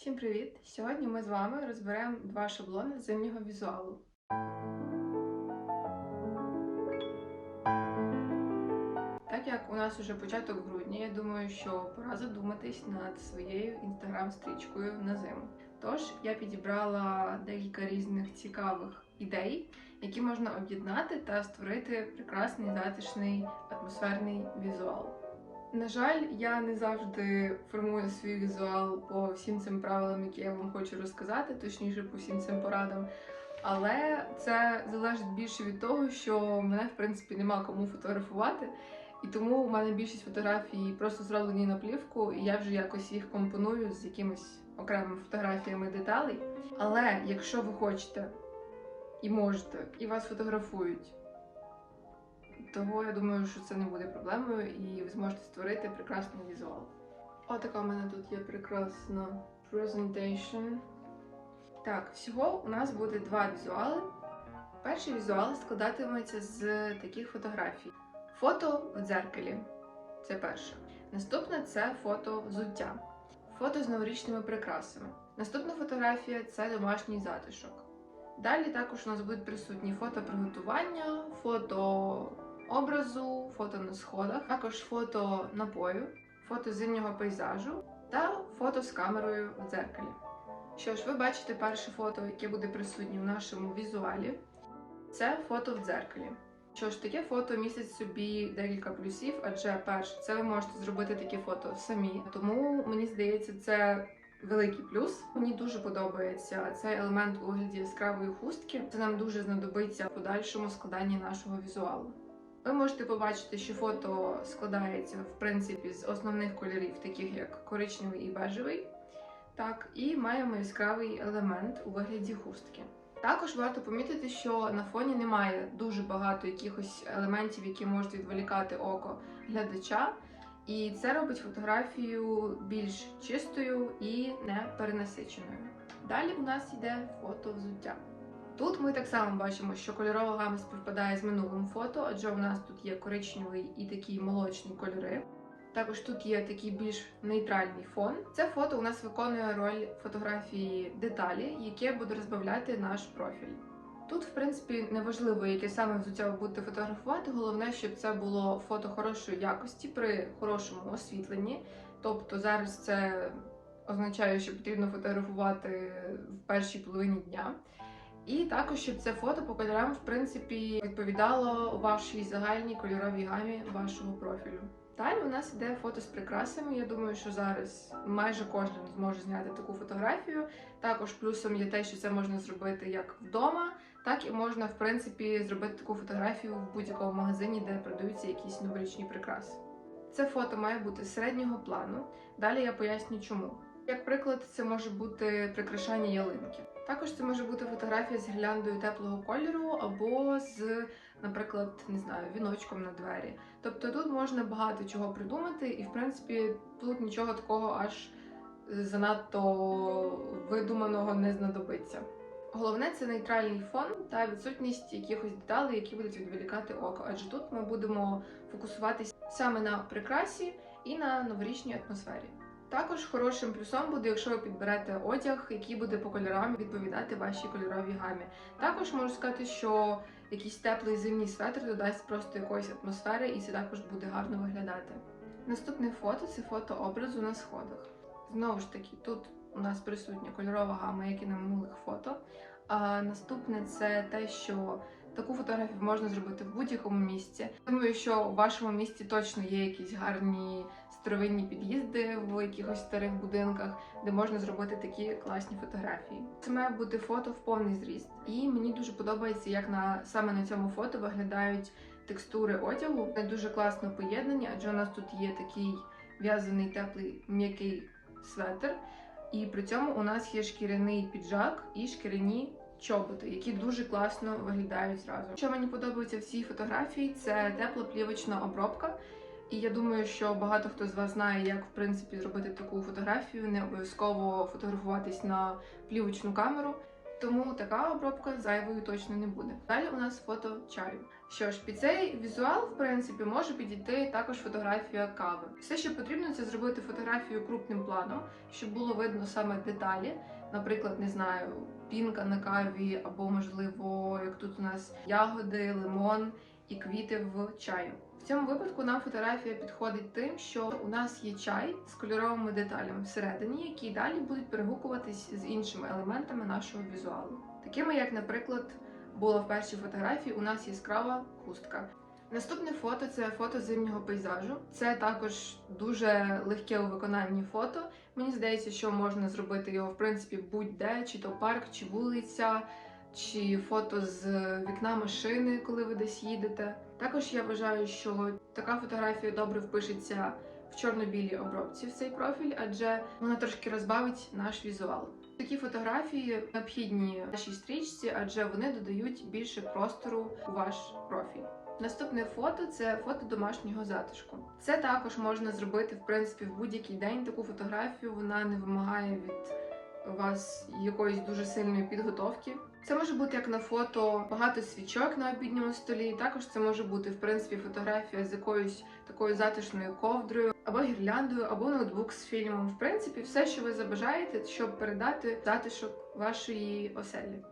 Всім привіт! Сьогодні ми з вами розберемо два шаблони зимнього візуалу. Так як у нас уже початок грудня, я думаю, що пора задуматись над своєю інстаграм-стрічкою на зиму. Тож я підібрала декілька різних цікавих ідей, які можна об'єднати та створити прекрасний затишний атмосферний візуал. На жаль, я не завжди формую свій візуал по всім цим правилам, які я вам хочу розказати, точніше по всім цим порадам. Але це залежить більше від того, що мене в принципі нема кому фотографувати, і тому у мене більшість фотографій просто зроблені на плівку, і я вже якось їх компоную з якимись окремими фотографіями деталей. Але якщо ви хочете і можете, і вас фотографують, того я думаю, що це не буде проблемою, і ви зможете створити прекрасний візуал. Отака у мене тут є прекрасна presentation. Так, всього у нас буде два візуали. Перший візуал складатиметься з таких фотографій. Фото в дзеркалі це перше. Наступне це фото взуття. Фото з новорічними прикрасами. Наступна фотографія це домашній затишок. Далі також у нас будуть присутні фото приготування, фото образу, фото на сходах, також фото напою, фото зимнього пейзажу та фото з камерою в дзеркалі. Що ж, ви бачите перше фото, яке буде присутнє в нашому візуалі. Це фото в дзеркалі. Що ж, таке фото містить собі декілька плюсів, адже перше, це ви можете зробити таке фото самі. Тому мені здається, це великий плюс. Мені дуже подобається цей елемент у вигляді яскравої хустки. Це нам дуже знадобиться в подальшому складанні нашого візуалу. Ви можете побачити, що фото складається в принципі з основних кольорів, таких як коричневий і бежевий. Так, і маємо яскравий елемент у вигляді хустки. Також варто помітити, що на фоні немає дуже багато якихось елементів, які можуть відволікати око глядача, і це робить фотографію більш чистою і не перенасиченою. Далі у нас йде фото взуття. Тут ми так само бачимо, що кольорова гама співпадає з минулим фото, адже у нас тут є коричневий і такі молочні кольори. Також тут є такий більш нейтральний фон. Це фото у нас виконує роль фотографії деталі, яке буде розбавляти наш профіль. Тут, в принципі, неважливо, яке саме взуття ви будете фотографувати. Головне, щоб це було фото хорошої якості при хорошому освітленні. Тобто зараз це означає, що потрібно фотографувати в першій половині дня. І також, щоб це фото по кольорам, в принципі, відповідало вашій загальній кольоровій гамі вашого профілю. Далі у нас іде фото з прикрасами. Я думаю, що зараз майже кожен зможе зняти таку фотографію. Також плюсом є те, що це можна зробити як вдома, так і можна, в принципі, зробити таку фотографію в будь-якому магазині, де продаються якісь новорічні прикраси. Це фото має бути середнього плану. Далі я поясню, чому. Як приклад, це може бути прикрашання ялинки. Також це може бути фотографія з гірляндою теплого кольору або з, наприклад, не знаю, віночком на двері. Тобто тут можна багато чого придумати, і в принципі тут нічого такого аж занадто видуманого не знадобиться. Головне це нейтральний фон та відсутність якихось деталей, які будуть відволікати око. Адже тут ми будемо фокусуватися саме на прикрасі і на новорічній атмосфері. Також хорошим плюсом буде, якщо ви підберете одяг, який буде по кольорам відповідати вашій кольоровій гамі. Також можу сказати, що якийсь теплий зимній светр додасть просто якоїсь атмосфери, і це також буде гарно виглядати. Наступне фото це фото образу на сходах. Знову ж таки, тут у нас присутня кольорова гама, як і на минулих фото. А наступне це те, що таку фотографію можна зробити в будь-якому місці. Думаю, що у вашому місті точно є якісь гарні старовинні під'їзди в якихось старих будинках, де можна зробити такі класні фотографії. Це має бути фото в повний зріст, і мені дуже подобається, як на саме на цьому фото виглядають текстури одягу. Вони дуже класно поєднані, адже у нас тут є такий в'язаний теплий м'який светр, і при цьому у нас є шкіряний піджак і шкіряні чоботи, які дуже класно виглядають зразу. Що мені подобається в цій фотографії, це тепла плівочна обробка. І я думаю, що багато хто з вас знає, як в принципі зробити таку фотографію, не обов'язково фотографуватись на плівочну камеру. Тому така обробка зайвою точно не буде. Далі у нас фото чаю. Що ж, під цей візуал, в принципі, може підійти також фотографія кави. Все, що потрібно, це зробити фотографію крупним планом, щоб було видно саме деталі. Наприклад, не знаю, пінка на каві, або, можливо, як тут у нас ягоди, лимон і квіти в чаю. В цьому випадку нам фотографія підходить тим, що у нас є чай з кольоровими деталями всередині, які далі будуть перегукуватись з іншими елементами нашого візуалу, такими як, наприклад, була в першій фотографії, у нас яскрава хустка. Наступне фото це фото зимнього пейзажу. Це також дуже легке у виконанні фото. Мені здається, що можна зробити його в принципі будь-де, чи то парк, чи вулиця, чи фото з вікна машини, коли ви десь їдете. Також я вважаю, що така фотографія добре впишеться в чорно-білій обробці в цей профіль, адже вона трошки розбавить наш візуал. Такі фотографії необхідні нашій стрічці, адже вони додають більше простору у ваш профіль. Наступне фото це фото домашнього затишку. Це також можна зробити в принципі в будь-який день. Таку фотографію вона не вимагає від вас якоїсь дуже сильної підготовки. Це може бути як на фото багато свічок на обідньому столі. Також це може бути в принципі фотографія з якоюсь такою затишною ковдрою, або гірляндою, або ноутбук з фільмом. В принципі, все, що ви забажаєте, щоб передати затишок вашої оселі.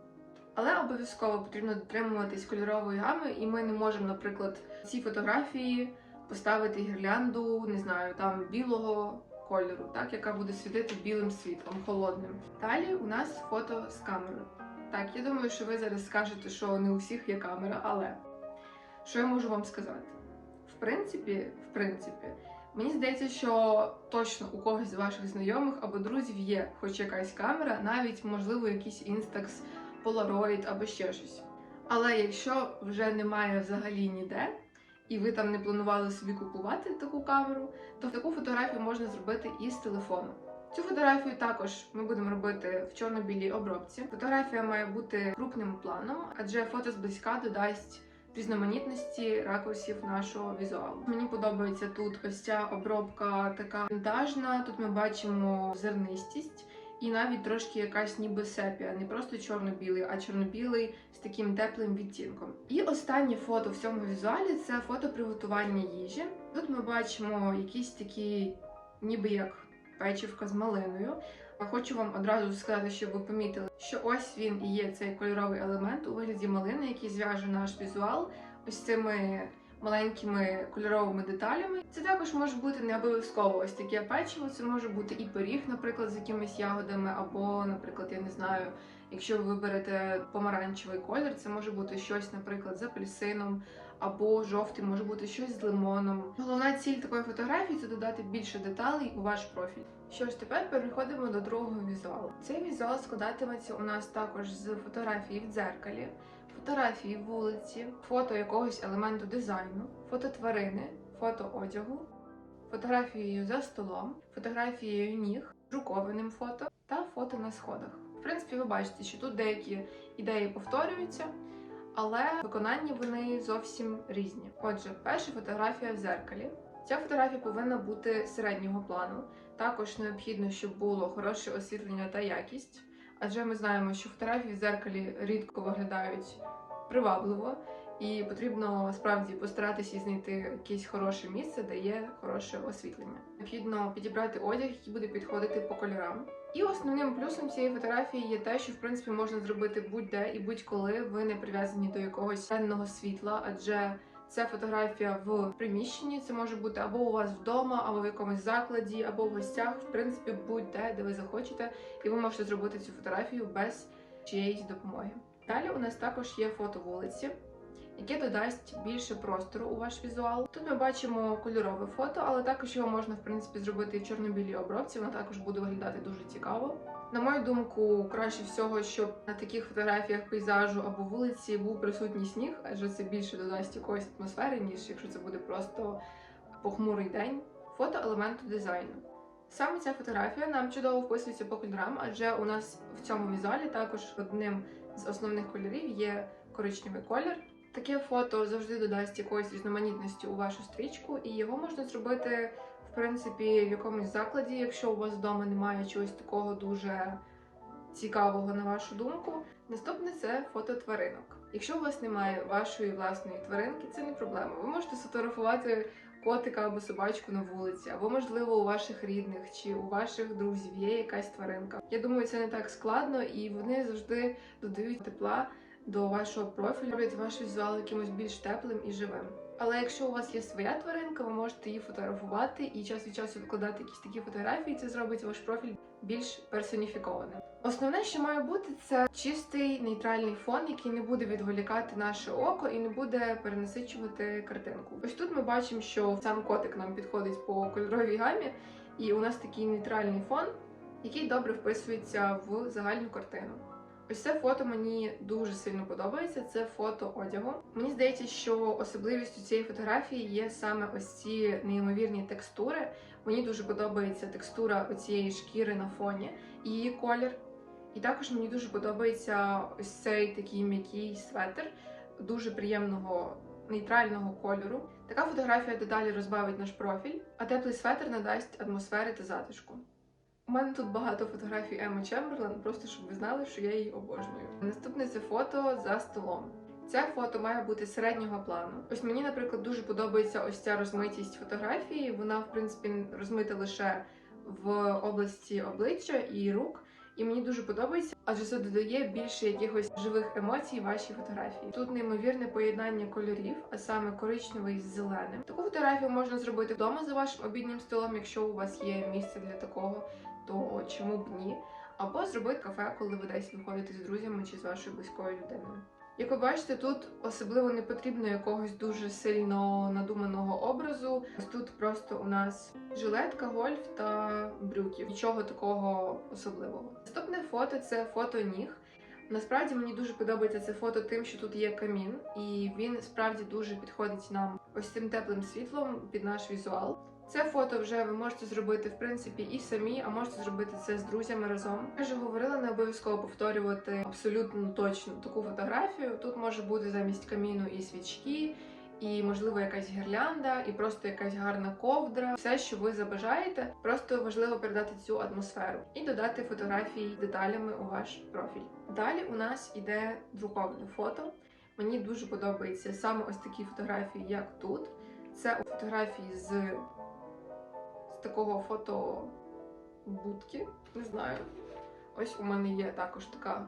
Але обов'язково потрібно дотримуватись кольорової гами, і ми не можемо, наприклад, ці фотографії поставити гірлянду, не знаю, там білого кольору, так яка буде світити білим світлом, холодним. Далі у нас фото з камерою. Так, я думаю, що ви зараз скажете, що не у всіх є камера, але що я можу вам сказати? В принципі, в принципі, мені здається, що точно у когось з ваших знайомих або друзів є хоч якась камера, навіть можливо якийсь інстакс, полароїд або ще щось. Але якщо вже немає взагалі ніде, і ви там не планували собі купувати таку камеру, то таку фотографію можна зробити із телефону. Цю фотографію також ми будемо робити в чорно-білій обробці. Фотографія має бути крупним планом, адже фото зблизька додасть різноманітності ракурсів нашого візуалу. Мені подобається тут ось ця обробка така вінтажна. Тут ми бачимо зернистість. І навіть трошки якась ніби сепія, не просто чорно-білий, а чорно-білий з таким теплим відтінком. І останнє фото в цьому візуалі це фото приготування їжі. Тут ми бачимо якісь такі, ніби як печивка з малиною. Хочу вам одразу сказати, щоб ви помітили, що ось він і є цей кольоровий елемент у вигляді малини, який зв'яже наш візуал ось цими маленькими кольоровими деталями. Це також може бути не обов'язково ось таке печиво. Це може бути і пиріг, наприклад, з якимись ягодами, або, наприклад, я не знаю, якщо ви виберете помаранчевий колір, це може бути щось, наприклад, з апельсином. Або жовтий може бути щось з лимоном. Головна ціль такої фотографії це додати більше деталей у ваш профіль. Що ж, тепер переходимо до другого візуалу. Цей візуал складатиметься у нас також з фотографії в дзеркалі, фотографії вулиці, фото якогось елементу дизайну, фото тварини, фото одягу, фотографією за столом, фотографією ніг, друкованим фото та фото на сходах. В принципі, ви бачите, що тут деякі ідеї повторюються, але виконання вони зовсім різні. Отже, перша фотографія в дзеркалі. Ця фотографія повинна бути середнього плану. Також необхідно, щоб було хороше освітлення та якість, адже ми знаємо, що фотографії в дзеркалі рідко виглядають привабливо, і потрібно справді постаратися знайти якесь хороше місце, де є хороше освітлення. Необхідно підібрати одяг, який буде підходити по кольорам. І основним плюсом цієї фотографії є те, що в принципі можна зробити будь-де і будь-коли ви не прив'язані до якогось денного світла, адже це фотографія в приміщенні. Це може бути або у вас вдома, або в якомусь закладі, або в гостях. В принципі, будь-де, де ви захочете, і ви можете зробити цю фотографію без чиєїсь допомоги. Далі у нас також є фото вулиці, яке додасть більше простору у ваш візуал. Тут ми бачимо кольорове фото, але також його можна в принципі зробити в чорно-білій обробці. Воно також буде виглядати дуже цікаво. На мою думку, краще всього, щоб на таких фотографіях пейзажу або вулиці був присутній сніг, адже це більше додасть якоїсь атмосфери, ніж якщо це буде просто похмурий день. Фото елементу дизайну. Саме ця фотографія нам чудово вписується по кольорам, адже у нас в цьому візуалі також одним з основних кольорів є коричневий колір. Таке фото завжди додасть якоїсь різноманітності у вашу стрічку, і його можна зробити в принципі в якомусь закладі, якщо у вас вдома немає чогось такого дуже цікавого на вашу думку. Наступне це фото тваринок. Якщо у вас немає вашої власної тваринки, це не проблема. Ви можете сфотографувати котика або собачку на вулиці, або, можливо, у ваших рідних чи у ваших друзів є якась тваринка. Я думаю, це не так складно, і вони завжди додають тепла до вашого профілю, роблять ваш візуал якимось більш теплим і живим. Але якщо у вас є своя тваринка, ви можете її фотографувати і час від часу викладати якісь такі фотографії. Це зробить ваш профіль більш персоніфікованим. Основне, що має бути, це чистий нейтральний фон, який не буде відволікати наше око і не буде перенасичувати картинку. Ось тут ми бачимо, що сам котик нам підходить по кольоровій гамі, і у нас такий нейтральний фон, який добре вписується в загальну картину. Ось це фото мені дуже сильно подобається. Це фото одягу. Мені здається, що особливістю цієї фотографії є саме ось ці неймовірні текстури. Мені дуже подобається текстура оцієї шкіри на фоні і її колір. І також мені дуже подобається ось цей такий м'який светр, дуже приємного нейтрального кольору. Така фотографія дедалі розбавить наш профіль, а теплий светр надасть атмосфери та затишку. У мене тут багато фотографій Еми Чемберлен, просто щоб ви знали, що я її обожнюю. Наступне це фото за столом. Це фото має бути середнього плану. Ось мені, наприклад, дуже подобається ось ця розмитість фотографії. Вона, в принципі, розмита лише в області обличчя і рук. І мені дуже подобається, адже це додає більше якихось живих емоцій вашій фотографії. Тут неймовірне поєднання кольорів, а саме коричневий з зеленим. Таку фотографію можна зробити вдома за вашим обіднім столом, якщо у вас є місце для такого, то чому б ні? Або зробити кафе, коли ви десь виходите з друзями чи з вашою близькою людиною. Як ви бачите, тут особливо не потрібно якогось дуже сильно надуманого образу. Тут просто у нас жилетка, гольф та брюки. Нічого такого особливого. Наступне фото це фото ніг. Насправді мені дуже подобається це фото тим, що тут є камін, і він справді дуже підходить нам ось цим теплим світлом під наш візуал. Це фото вже ви можете зробити в принципі і самі, а можете зробити це з друзями разом. Я вже говорила, не обов'язково повторювати абсолютно точно таку фотографію. Тут може бути замість каміну і свічки, і можливо якась гірлянда, і просто якась гарна ковдра. Все, що ви забажаєте, просто важливо передати цю атмосферу і додати фотографії деталями у ваш профіль. Далі у нас іде друковане фото. Мені дуже подобається саме ось такі фотографії, як тут. Це фотографії з такого фото будки, не знаю. Ось у мене є також така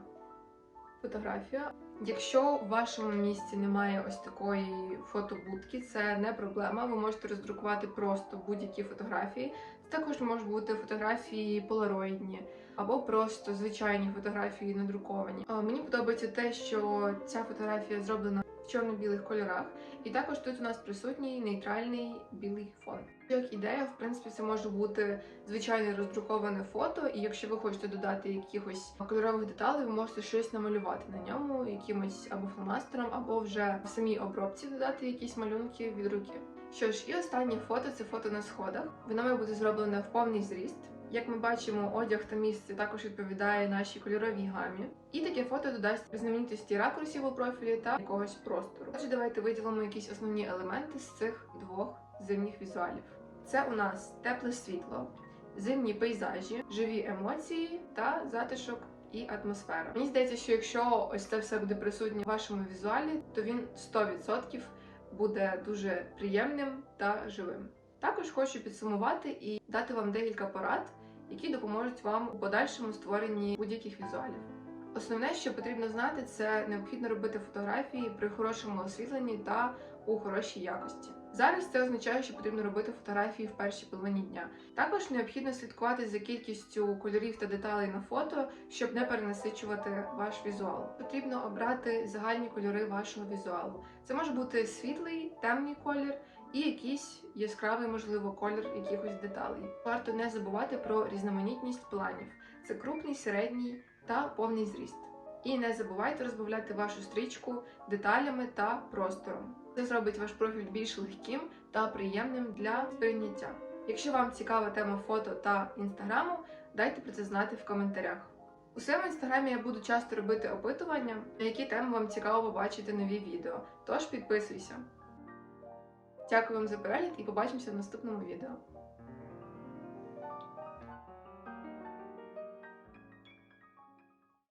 фотографія. Якщо в вашому місті немає ось такої фотобудки, це не проблема. Ви можете роздрукувати просто будь-які фотографії. Це також можуть бути фотографії полароїдні або просто звичайні фотографії надруковані. Мені подобається те, що ця фотографія зроблена чорно-білих кольорах, і також тут у нас присутній нейтральний білий фон. Як ідея, в принципі, це може бути звичайне роздруковане фото, і якщо ви хочете додати якихось кольорових деталей, ви можете щось намалювати на ньому, якимось або фломастером, або вже в самій обробці додати якісь малюнки від руки. Що ж, і останнє фото це фото на сходах. Воно має бути зроблене в повний зріст. Як ми бачимо, одяг та місце також відповідає нашій кольоровій гамі. І таке фото додасть знаменитості ракурсів у профілі та якогось простору. Отже, давайте виділимо якісь основні елементи з цих двох зимніх візуалів. Це у нас тепле світло, зимні пейзажі, живі емоції та затишок і атмосфера. Мені здається, що якщо ось це все буде присутнє в вашому візуалі, то він 100% буде дуже приємним та живим. Також хочу підсумувати і дати вам декілька порад, які допоможуть вам у подальшому створенні будь-яких візуалів. Основне, що потрібно знати, це необхідно робити фотографії при хорошому освітленні та у хорошій якості. Зараз це означає, що потрібно робити фотографії в першій половині дня. Також необхідно слідкувати за кількістю кольорів та деталей на фото, щоб не перенасичувати ваш візуал. Потрібно обрати загальні кольори вашого візуалу. Це може бути світлий, темний колір і якийсь яскравий, можливо, колір якихось деталей. Варто не забувати про різноманітність планів: це крупний, середній та повний зріст. І не забувайте розбавляти вашу стрічку деталями та простором. Це зробить ваш профіль більш легким та приємним для сприйняття. Якщо вам цікава тема фото та інстаграму, дайте про це знати в коментарях. У своєму інстаграмі я буду часто робити опитування, на які теми вам цікаво побачити нові відео. Тож підписуйся. Дякую вам за перегляд і побачимося в наступному відео.